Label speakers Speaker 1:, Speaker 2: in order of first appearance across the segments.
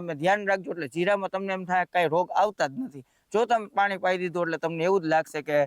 Speaker 1: તમે ધ્યાન રાખજો એટલે જીરામાં તમને એમ થાય કાંઈ રોગ આવતા જ નથી. જો તમે પાણી પાઈ દીધું એટલે તમને એવું જ લાગશે કે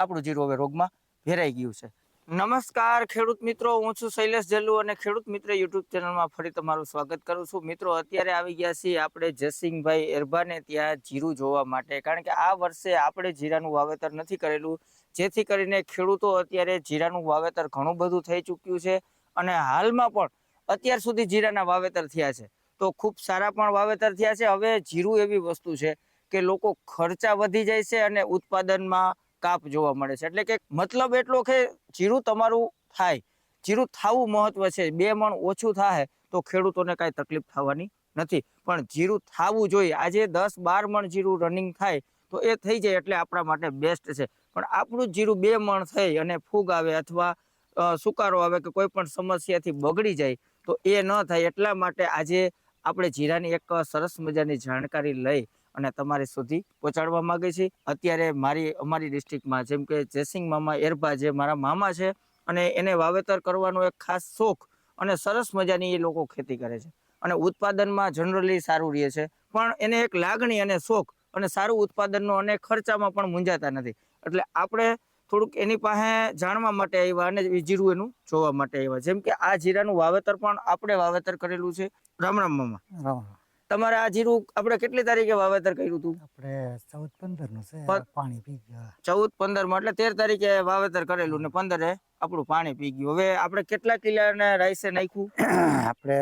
Speaker 1: આપણું જીરું હવે રોગમાં ભેરાઈ ગયું છે. નમસ્કાર ખેડૂત મિત્રો, હું છું શૈલેષ જલ્લુ અને ખેડૂત મિત્ર યુટ્યુબ ચેનલમાં ફરી તમારું સ્વાગત કરું છું. મિત્રો, અત્યારે આવી ગયા છીએ આપણે જયસિંહભાઈ એરબાને ત્યાં જીરું જોવા માટે, કારણ કે આ વર્ષે આપણે જીરાનું વાવેતર નથી કરેલું. જેથી કરીને ખેડૂતો અત્યારે જીરાનું વાવેતર ઘણું બધું થઈ ચૂક્યું છે અને હાલમાં પણ અત્યાર સુધી જીરાના વાવેતર થયા છે. તો ખૂબ સારા પણ વાવેતર થયા છે. હવે જીરું એવી વસ્તુ છે કે લોકો ખર્ચા વધી જાય છે અને ઉત્પાદનમાં કાપ જોવા મળે છે. એટલે કે મતલબ એટલો કે જીરું તમારું થાય. જીરું થવું મહત્વ છે. બે મણ ઓછું થાય તો ખેડૂતોને કાંઈ તકલીફ થવાની નથી. પણ જીરું થવું જોઈએ. આજે દસ બાર મણ જીરું રનિંગ થાય તો એ થઈ જાય એટલે આપણા માટે બેસ્ટ છે. પણ આપણું જીરું બે મણ થઈ અને ફૂગ આવે અથવા સુકારો આવે કે કોઈ પણ સમસ્યાથી બગડી જાય તો એ ન થાય. એટલા માટે આજે આપણે જીરાની એક સરસ મજાની જાણકારી લઈ અને તમારી સુધી પહોંચાડવા માંગે છે. અત્યારે મારી, અમારી ડિસ્ટ્રિક્ટમાં જેમ કે જયસિંહ મામા એરભા જે મારા મામા છે અને એને વાવેતર કરવાનો એક ખાસ શોખ અને સરસ મજાની એ લોકો ખેતી કરે છે. અને ઉત્પાદનમાં જનરલી સારું રહે છે. પણ એને એક લાગણી અને શોખ અને સારું ઉત્પાદનનો અને ખર્ચામાં પણ મૂંઝાતા નથી. એટલે આપણે થોડુંક એની પાસે જાણવા માટે આવ્યા અને જીરું એનું જોવા માટે આવ્યા. જેમ કે આ જીરાનું વાવેતર પણ આપણે વાવેતર કરેલું છે રામ રામ મામા. તમારે આ જીરું આપણે કેટલી તારીખે વાવેતર કર્યું હતું?
Speaker 2: આપણે ચૌદ પંદરનું છે
Speaker 1: પાણી
Speaker 2: પી ગયા.
Speaker 1: ચૌદ પંદરમાં એટલે તેર તારીખે વાવેતર કરેલું ને પંદરે આપણું પાણી પી ગયું. હવે આપણે કેટલા કિલ્લા રાઈસે નાખ્યું?
Speaker 2: આપણે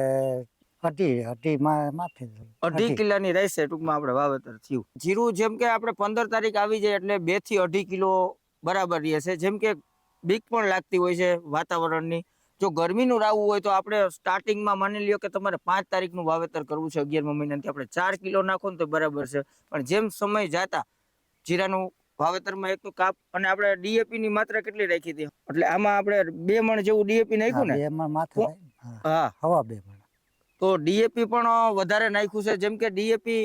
Speaker 2: અઢી અઢી માથે.
Speaker 1: અઢી કિલ્લાની રાઈસે ટૂંકમાં આપણે વાવેતર થયું. જીરું જેમ કે આપણે પંદર તારીખ આવી જાય એટલે બેથી અઢી કિલો બરાબર રહે છે. જેમ કે બીક પણ લાગતી હોય છે વાતાવરણની. જો ગરમીનું રાવું હોય તો આપણે સ્ટાર્ટિંગમાં માની લ્યો કે તમારે પાંચ તારીખનું વાવેતર કરવું છે અગિયારમા મહિનાથી. આપણે ચાર કિલો નાખો ને તો બરાબર છે. પણ જેમ સમય જાતા જીરાનું વાવેતરમાં એક તો કાપ અને આપણે ડીએપી ની માત્રા કેટલી રાખી હતી? એટલે આમાં આપણે બે મણ જેવું ડીએપી નાખ્યું ને.
Speaker 2: હા, હવા બે મણ.
Speaker 1: તો ડીએપી પણ વધારે નાખ્યું છે. જેમ કે ડીએપી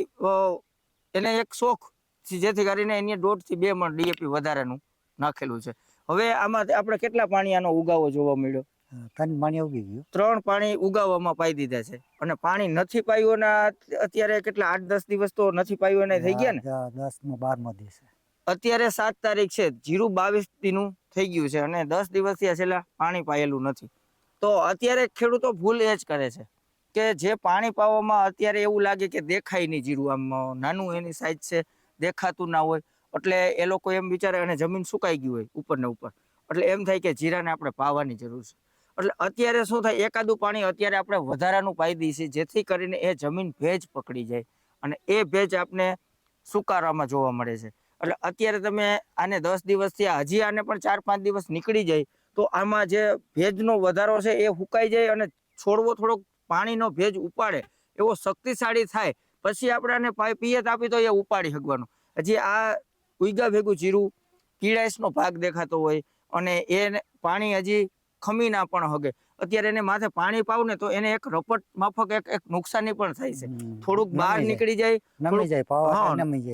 Speaker 1: એને એક શોખ જેથી કરીને એની દોઢથી બે મણ ડીએપી વધારેનું. નાખેલું છે. હવે આમાં આપણે કેટલા પાણી આનો ઉગાવો જોવા મળ્યો?
Speaker 2: ત્રણ પાણી ઉગી ગયું.
Speaker 1: ત્રણ પાણી ઉગાવવામાં પાઈ દીધા છે. અને પાણી નથી પાયું અત્યારે કેટલા આઠ દસ દિવસ તો નથી પાયું એના થઈ ગયા ને?
Speaker 2: દસ નો બારમો દિવસ.
Speaker 1: અત્યારે સાત તારીખ છે. જીરું બાવીસ દીનું થઈ ગયું છે અને દસ દિવસથી આ છેલ્લા પાણી પાયેલું નથી. તો અત્યારે ખેડૂતો ભૂલ એ જ કરે છે કે જે પાણી પાવામાં અત્યારે એવું લાગે કે દેખાય નહીં જીરું. આમ નાનું એની સાઈઝ છે દેખાતું ના હોય. એટલે એ લોકો એમ વિચારે અને જમીન સુકાઈ ગઈ હોય ઉપર ને ઉપર. એટલે એમ થાય કે જીરાને આપણે પાવાની જરૂર છે. એટલે અત્યારે શું થાય, એકાદું પાણી અત્યારે આપણે વધારાનું પાઈ દઈએ છીએ, જેથી કરીને એ જમીન ભેજ પકડી જાય અને એ ભેજ આપણે સુકારામાં જોવા મળે છે. એટલે અત્યારે તમે આને દસ દિવસથી, હજી આને પણ ચાર પાંચ દિવસ નીકળી જાય, તો આમાં જે ભેજનો વધારો છે એ હુકાઈ જાય અને છોડવો થોડોક પાણીનો ભેજ ઉપાડે, એવો શક્તિશાળી થાય. પછી આપણે આને પાઈ, પિયત આપી તો એ ઉપાડી શકવાનું. હજી આ ઉઈગા ભેગું જીરું કીડાઈસનો ભાગ દેખાતો હોય અને એ પાણી હજી ખમી ના પણ હગે. અત્યારે એને માથે પાણી પાવ ને તો એને એક રપટ માફક એક એક નુકસાની પણ થાય છે. થોડુંક બહાર નીકળી જાય
Speaker 2: નમી જાય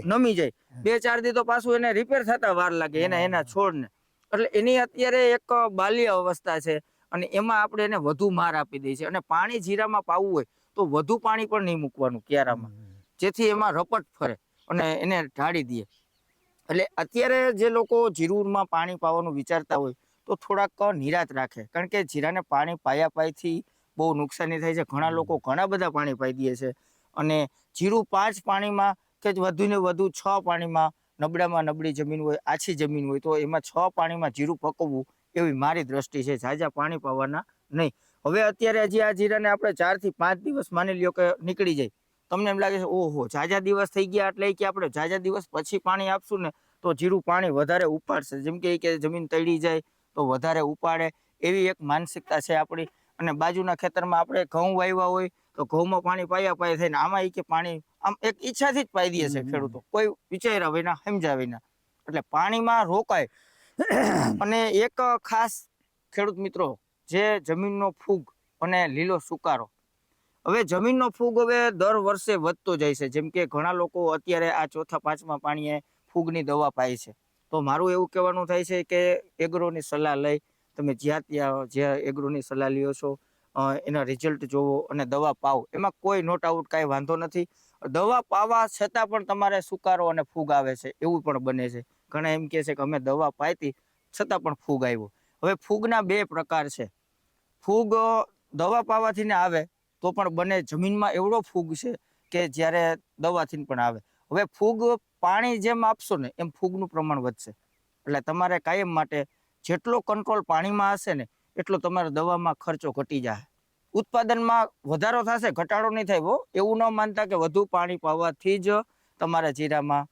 Speaker 2: નમી જાય.
Speaker 1: બે ચાર દી તો પાછું એને રિપેર થતા વાર લાગે એના એના છોડને. એટલે એની અત્યારે એક બાલ્ય અવસ્થા છે અને એમાં આપણે એને વધુ માર આપી દઈએ છીએ. અને પાણી જીરામાં પાવું હોય તો વધુ પાણી પણ નહીં મૂકવાનું ક્યારામાં. જેથી એમાં રપટ ફરે અને એને ઢાળી દઈએ. એટલે અત્યારે જે લોકો જીરુમાં પાણી પાવાનું વિચારતા હોય તો થોડાક નિરાત રાખે. કારણ કે જીરાને પાણી પાયા પાયથી બહુ નુકસાની થાય છે. ઘણા લોકો ઘણા બધા પાણી પાઈ દે છે. અને જીરું પાંચ પાણીમાં કે વધુ ને વધુ છ પાણીમાં નબળામાં નબળી જમીન હોય આછી જમીન હોય તો એમાં છ પાણીમાં જીરું પકવવું એવી મારી દ્રષ્ટિ છે. ઝાઝા પાણી પાવાના નહીં. હવે અત્યારે હજી આ જીરાને આપણે ચારથી પાંચ દિવસ માની લ્યો કે નીકળી જાય. તમને એમ લાગે છે ઓહો ઝાઝા દિવસ થઈ ગયા એટલે કે આપણે ઝાઝા દિવસ પછી પાણી આપશું ને તો જીરું પાણી વધારે ઉપાડશે. જેમ કે કે જમીન તળી જાય તો વધારે ઉપાડે. એવી એક માનસિકતા છે આપણી. અને બાજુના ખેતરમાં આપણે ઘઉં વાવ્યા હોય તો ઘઉંમાં પાણી પાયા પાયા થઈને આમાં એ કે પાણી આમ એક ઈચ્છાથી જ પાઈ દે છે ખેડૂતો. કોઈ વિચાર્યા વિના સમજ્યા વિના. એટલે પાણીમાં રોકાય. અને એક ખાસ ખેડૂત મિત્રો જે જમીનનો ફૂગ અને લીલો સુકારો હવે જમીનનો ફૂગ હવે દર વર્ષે વધતો જાય છે. જેમ કે ઘણા લોકો અત્યારે આ ચોથા, પાંચમા પાણીએ ફૂગની દવા પાય છે. તો મારું એવું કહેવાનું થાય છે કે એગ્રોની સલાહ લઈ, તમે જ્યાં ત્યાં જ્યાં એગ્રોની સલાહ લ્યો છો એના રિઝલ્ટ જોવો અને દવા પાવો. એમાં કોઈ નોટ આઉટ કાંઈ વાંધો નથી. દવા પાવા છતાં પણ તમારે સુકારો અને ફૂગ આવે છે. એવું પણ બને છે. ઘણા એમ કહે છે કે અમે દવા પાઈતી છતાં પણ ફૂગ આવ્યો. હવે ફૂગના બે પ્રકાર છે. ફૂગ દવા પાવાથી ને આવે તો પણ બને જમીનમાં એવડો ફૂગ છે કે જ્યારે દવાથી પણ આવે. હવે ફૂગ પાણી જેમ આપશો ને એમ ફૂગનું પ્રમાણ વધશે. એટલે તમારે કાયમ માટે જેટલો કંટ્રોલ પાણીમાં હશે ને એટલો તમારો દવામાં ખર્ચો ઘટી જાય ઉત્પાદનમાં વધારો થશે, ઘટાડો નહીં થાય એવું ન માનતા કે વધુ પાણી પાવાથી જ તમારા જીરામાં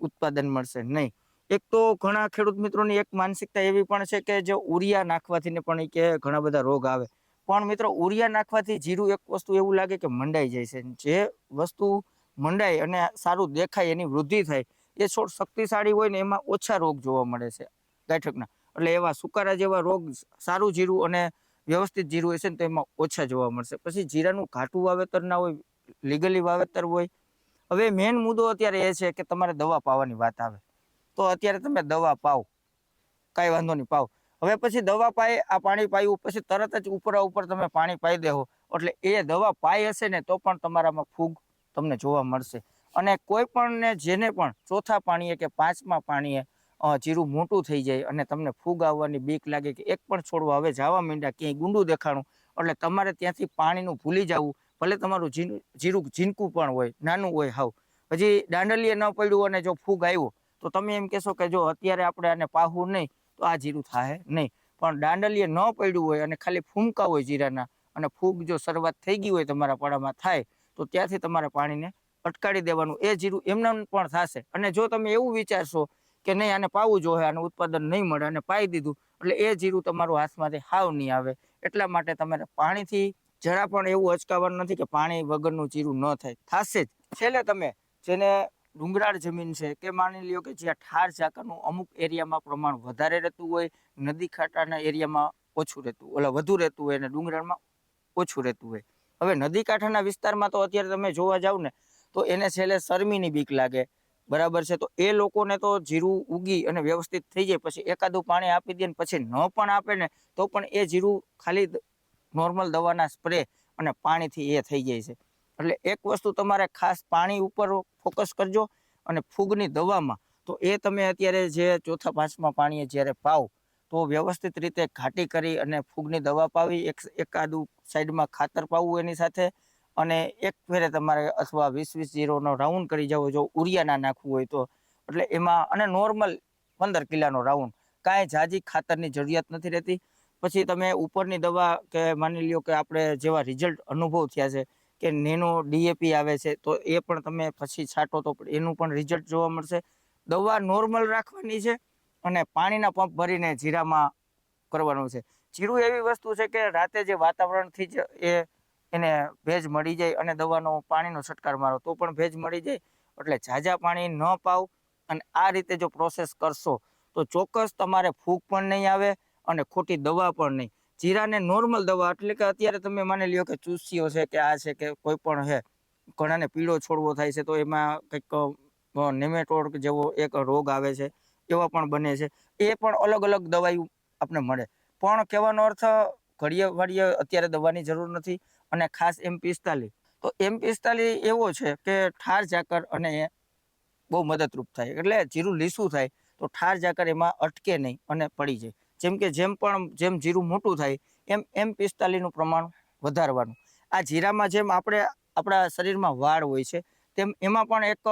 Speaker 1: ઉત્પાદન મળશે. નહીં. એક તો ઘણા ખેડૂત મિત્રોની એક માનસિકતા એવી પણ છે કે જે ઉરિયા નાખવાથી પણ કે ઘણા બધા રોગ આવે. પણ મિત્રો, ઉરિયા નાખવાથી જીરું એક વસ્તુ એવું લાગે કે મંડાઈ જાય છે. જે વસ્તુ મંડાય અને સારું દેખાય, એની વૃદ્ધિ થાય, એ છોડ શક્તિશાળી હોય ને એમાં ઓછા રોગ જોવા મળે છે ગાંઠકના એટલે એવા સુકારા જેવા રોગ, સારું જીરું અને વ્યવસ્થિત જીરું હશે ને તો એમાં ઓછા જોવા મળશે. પછી જીરાનું ઘાટું વાવેતર ના હોય, લીગલી વાવેતર હોય. હવે મેઇન મુદ્દો અત્યારે એ છે કે તમારે દવા પાવાની વાત આવે. તો અત્યારે તમે દવા પાવ. કાંઈ વાંધો નહીં પાઓ હવે પછી દવા પાય આ પાણી પાયું, પછી તરત જ ઉપરા ઉપર તમે પાણી પાઈ દેહો. એટલે એ દવા પાઈ હશે ને તો પણ તમારામાં ફૂગ તમને જોવા મળશે. અને કોઈ પણ જેને પણ ચોથા પાણીએ કે પાંચમા પાણીએ જીરું મોટું થઈ જાય અને તમને ફૂગ આવવાની બીક લાગે કે એક પણ છોડવા હવે જવા માંડ્યા, ક્યાંય ગુંડું દેખાણું, એટલે તમારે ત્યાંથી પાણીનું ભૂલી જવું. ભલે તમારું જીનું, જીરું ઝીનકું પણ હોય, નાનું હોય હાવ. હજી દાંડલીએ ન પડ્યું અને જો ફૂગ આવ્યો, તો તમે એમ કહેશો કે જો અત્યારે આપણે આને પાહું નહીં તો આ જીરું થાય નહીં. પણ દાંડલીએ ન પડ્યું હોય અને ખાલી ફૂમકા હોય જીરાના અને ફૂગ જો શરૂઆત થઈ ગઈ હોય તમારા પાડામાં થાય, તો ત્યાંથી તમારે પાણીને અટકાડી દેવાનું. એ જીરું એમને પણ થશે. અને જો તમે એવું વિચારશો કે નહીં, આને પાવું જોઈએ આનું ઉત્પાદન નહીં મળે અને પાઈ દીધું, એટલે એ જીરું તમારું હાથમાંથી હાવ નહીં આવે. એટલા માટે તમારે પાણીથી જરા પણ એવું અચકાવવાનું નથી કે પાણી વગરનું જીરું ન થાય. થશે જ. છેલ્લે તમે જેને ડુંગરાળ જમીન છે કે માની લ્યો કે જ્યાં ઠાર ઝાકરનું અમુક એરિયામાં પ્રમાણ વધારે રહેતું હોય, નદી કાંઠાના એરિયામાં ઓછું રહેતું ઓલા વધુ રહેતું હોય અને ડુંગરાળમાં ઓછું રહેતું હોય. હવે નદી કાંઠાના વિસ્તારમાં તો અત્યારે તમે જોવા જાવ ને, તો એને છેલ્લે શરમીની બીક લાગે. બરાબર છે? તો એ લોકોને તો જીરું ઉગી અને વ્યવસ્થિત થઈ જાય, પછી એકાદું પાણી આપી દે ને પછી ન પણ આપે ને, તો પણ એ જીરું ખાલી નોર્મલ દવાના સ્પ્રે અને પાણીથી એ થઈ જાય છે. એટલે એક વસ્તુ તમારે ખાસ પાણી ઉપર ફોકસ કરજો અને ફૂગની દવામાં. તો એ તમે અત્યારે જે ચોથા પાંચમા પાણીએ જ્યારે પાવ, તો વ્યવસ્થિત રીતે ઘાટી કરી અને ફૂગની દવા પાવી, એક એકાદું સાઈડમાં ખાતર પાવવું એની સાથે, અને એક ફેરે તમારે અથવા વીસ વીસ જીરોનો રાઉન્ડ કરી જવો, જો ઉરિયા ના નાખવું હોય તો. એટલે એમાં, અને નોર્મલ પંદર કિલાનો રાઉન્ડ કાંઈ જાજી ખાતરની જરૂરિયાત નથી રહેતી. પછી તમે ઉપરની દવા કે માની લ્યો કે આપણે જેવા રિઝલ્ટ અનુભવ થયા છે કે નેનો ડીએપી આવે છે, તો એ પણ તમે પછી છાંટો તો એનું પણ રિઝલ્ટ જોવા મળશે. દવા નોર્મલ રાખવાની છે અને પાણીના પંપ ભરીને જીરામાં કરવાનું છે. જીરું એવી વસ્તુ છે કે રાતે જે વાતાવરણથી જ એ એને ભેજ મળી જાય અને દવાનો પાણીનો છંટકાર મારો, તો પણ ભેજ મળી જાય. એટલે ઝાઝા પાણી ન પાવ અને આ રીતે જો પ્રોસેસ કરશો, તો ચોક્કસ તમારે ફૂગ પણ નહીં આવે અને ખોટી દવા પણ નહીં. જીરાને નોર્મલ દવા. એટલે કે અત્યારે તમે માની લ્યો કે ચૂસ્યો છે કે આ છે કે કોઈ પણ છે, ઘણાને પીળો છોડવો થાય છે, તો એમાં કંઈક નેમેટોડ જેવો એક રોગ આવે છે, એવા પણ બને છે. એ પણ અલગ અલગ દવાઈ આપણે મળે. પણ કહેવાનો અર્થ, ઘડીએ વાડીએ અત્યારે દવાની જરૂર નથી અને ખાસ એમ પિસ્તાલીસ. તો એમ પિસ્તાલીસ એવો છે કે ઠાર ઝાકર અને એ બહુ મદદરૂપ થાય. એટલે જીરું લીસું થાય, તો ઠાર ઝાકર એમાં અટકે નહીં અને પડી જાય. જેમ કે જેમ પણ જેમ જીરું મોટું થાય, એમ એમ પિસ્તાલીસનું પ્રમાણ વધારવાનું. આ જીરામાં જેમ આપણે આપણા શરીરમાં વાળ હોય છે, તેમ એમાં પણ એક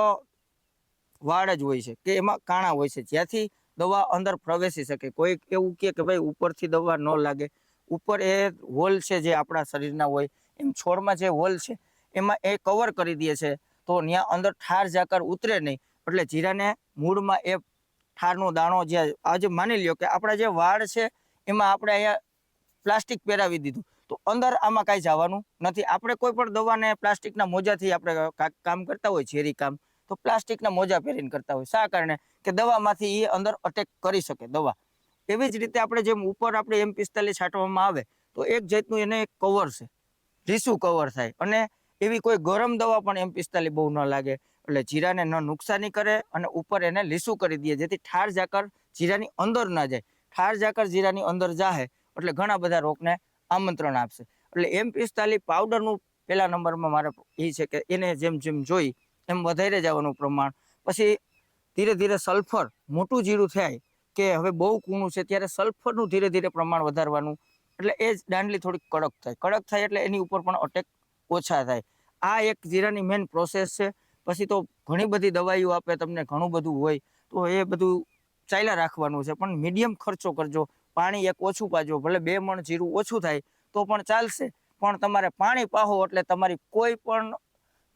Speaker 1: વાળ જ હોય છે, કે એમાં કાણા હોય છે. જ્યાંથી દવા અંદર પ્રવેશી શકે. કોઈ એવું કહે કે ભાઈ ઉપરથી દવા ન લાગે. ઉપર એ હોલ છે જે આપણા શરીરના હોય, એમ છોડમાં જે હોલ છે, એમાં એ કવર કરી દે છે. તો ત્યાં અંદર ઠાર ઝાકર ઉતરે નહીં. એટલે જીરાને મૂળમાં એ ઠારનો દાણો જે આજે માની લ્યો કે આપણા જે વાળ છે, એમાં આપણે અહીંયા પ્લાસ્ટિક પહેરાવી દીધું. તો અંદર આમાં કાંઈ જવાનું નથી. આપણે કોઈ પણ દવાને પ્લાસ્ટિકના મોજાથી આપણે કામ કરતા હોય, ઝેરી કામ, તો પ્લાસ્ટિકના મોજા પહેરીને કરતા હોય. શા કારણે? કે દવામાંથી એ અંદર અટેક કરી શકે, દવા. એવી જ રીતે આપણે જેમ ઉપર આપણે એમ પિસ્તાલીસ છાંટવામાં આવે, તો એક જાતનું એને કવર છે. રીસું કવર થાય. અને એવી કોઈ ગરમ દવા પણ એમ પિસ્તાલીસ બહુ ન લાગે. એટલે જીરાને ન નુકસાની કરે અને ઉપર એને લીસું કરી દે, જેથી ઠાર ઝાકર જીરાની અંદર ના જાય. ઠાર ઝાકર જીરાની અંદર જાહે એટલે ઘણા બધા રોગને આમંત્રણ આપશે. એટલે એમ પિસ્તાલીસ પાવડરનું પહેલા નંબરમાં મારે એ છે કે એને જેમ જેમ જોઈ એમ વધારે જવાનું પ્રમાણ. પછી ધીરે ધીરે સલ્ફર મોટું જીરું થાય કે હવે બહુ કૂણું છે ત્યારે સલ્ફરનું ધીરે ધીરે પ્રમાણ વધારવાનું. એટલે એ જ દાંડલી થોડીક કડક થાય. કડક થાય એટલે એની ઉપર પણ અટેક ઓછા થાય. આ એક જીરાની મેઇન પ્રોસેસ છે. પછી તો ઘણી બધી દવાઈઓ આપે, તમને ઘણું બધું હોય, તો એ બધું ચાલ્યા રાખવાનું છે. પણ મીડિયમ ખર્ચો કરજો. પાણી એક ઓછું પાજો, ભલે બે મણ જીરું ઓછું થાય, તો પણ ચાલશે. પણ તમારે પાણી પાહો એટલે તમારી કોઈ પણ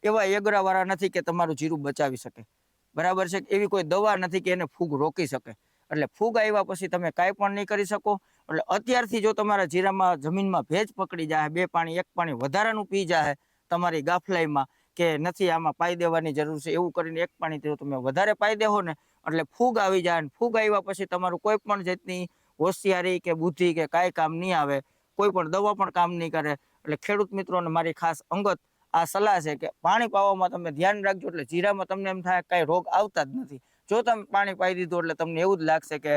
Speaker 1: એવા એગરાવાળા નથી કે તમારું જીરું બચાવી શકે. બરાબર છે? એવી કોઈ દવા નથી કે એને ફૂગ રોકી શકે. એટલે ફૂગ આવ્યા પછી તમે કાંઈ પણ નહીં કરી શકો. એટલે અત્યારથી જો તમારા જીરામાં જમીનમાં ભેજ પકડી જાય બે પાણી, એક પાણી વધારાનું પી જાય તમારી ગાફલાઈમાં કે નથી આમાં પાઈ દેવાની જરૂર છે, એવું કરીને એક પાણી જો તમે વધારે પાઈ દેહો ને, એટલે ફૂગ આવી જાય ને ફૂગ આવ્યા પછી તમારું કોઈ પણ જાતની હોશિયારી કે બુદ્ધિ કે કાંઈ કામ નહીં આવે, કોઈ પણ દવા પણ કામ નહીં કરે. એટલે ખેડૂત મિત્રોને મારી ખાસ અંગત આ સલાહ છે કે પાણી પાવામાં તમે ધ્યાન રાખજો, એટલે જીરામાં તમને એમ થાય કાંઈ રોગ આવતા જ નથી. જો તમે પાણી પાઈ દીધું એટલે તમને એવું જ લાગશે કે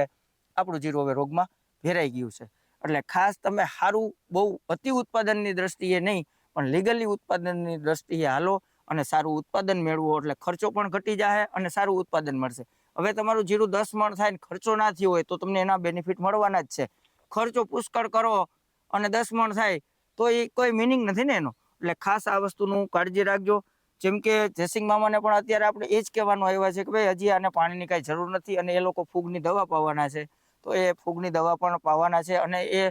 Speaker 1: આપણું જીરું હવે રોગમાં ભેરાઈ ગયું છે. એટલે ખાસ તમે સારું બહુ અતિ ઉત્પાદનની દ્રષ્ટિએ નહીં પણ લીગલી ઉત્પાદનની દ્રષ્ટિએ હાલો અને સારું ઉત્પાદન મેળવો એટલે ખર્ચો પણ ઘટી જાય અને સારું ઉત્પાદન મળશે. હવે તમારું જીરું દસ મણ થાય ને ખર્ચો ના થયો હોય તો તમને એના બેનિફિટ મળવાના જ છે. ખર્ચો પુષ્કળ કરો અને દસ મણ થાય તો એ કોઈ મિનિંગ નથી ને એનો. એટલે ખાસ આ વસ્તુનું કાળજી રાખજો. જેમ કે જયસિંહ મામાને પણ અત્યારે આપણે એ જ કહેવાનું આવ્યા છે કે ભાઈ હજી આને પાણીની કાંઈ જરૂર નથી અને એ લોકો ફૂગની દવા પાવાના છે. તો એ ફૂગની દવા પણ પાવાના છે અને એ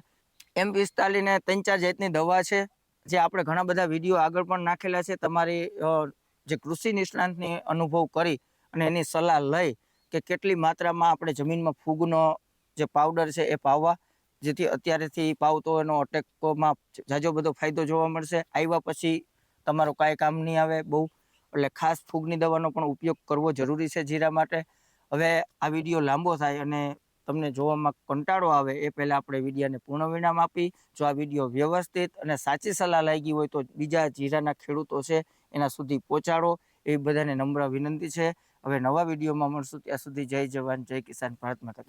Speaker 1: એમ પિસ્તાલીને ત્રણ ચાર જાતની દવા છે. જે આપણે ઘણા બધા વીડિયો આગળ પણ નાખેલા છે, તમારી જે કૃષિ નિષ્ણાંતની અનુભવ કરી અને એની સલાહ લઈ કે કેટલી માત્રામાં આપણે જમીનમાં ફૂગનો જે પાવડર છે એ પાવવા, જેથી અત્યારેથી પાવતો એનો અટેકમાં જાજો બધો ફાયદો જોવા મળશે. આવ્યા પછી તમારું કાંઈ કામ નહીં આવે બહુ. એટલે ખાસ ફૂગની દવાનો પણ ઉપયોગ કરવો જરૂરી છે જીરા માટે. હવે આ વીડિયો લાંબો થાય અને તમને જોવામાં કંટાળો આવે એ પહેલાં આપણે વિડીયાને પૂર્ણ વિરામ આપી. જો આ વીડિયો વ્યવસ્થિત અને સાચી સલાહ લાગી હોય તો બીજા જીરાના ખેડૂતો છે એના સુધી પહોંચાડો. એ બધાને નમ્ર વિનંતી છે. હવે નવા વિડીયોમાં મળશું. ત્યાં સુધી જય જવાન, જય કિસાન, ભારત માતા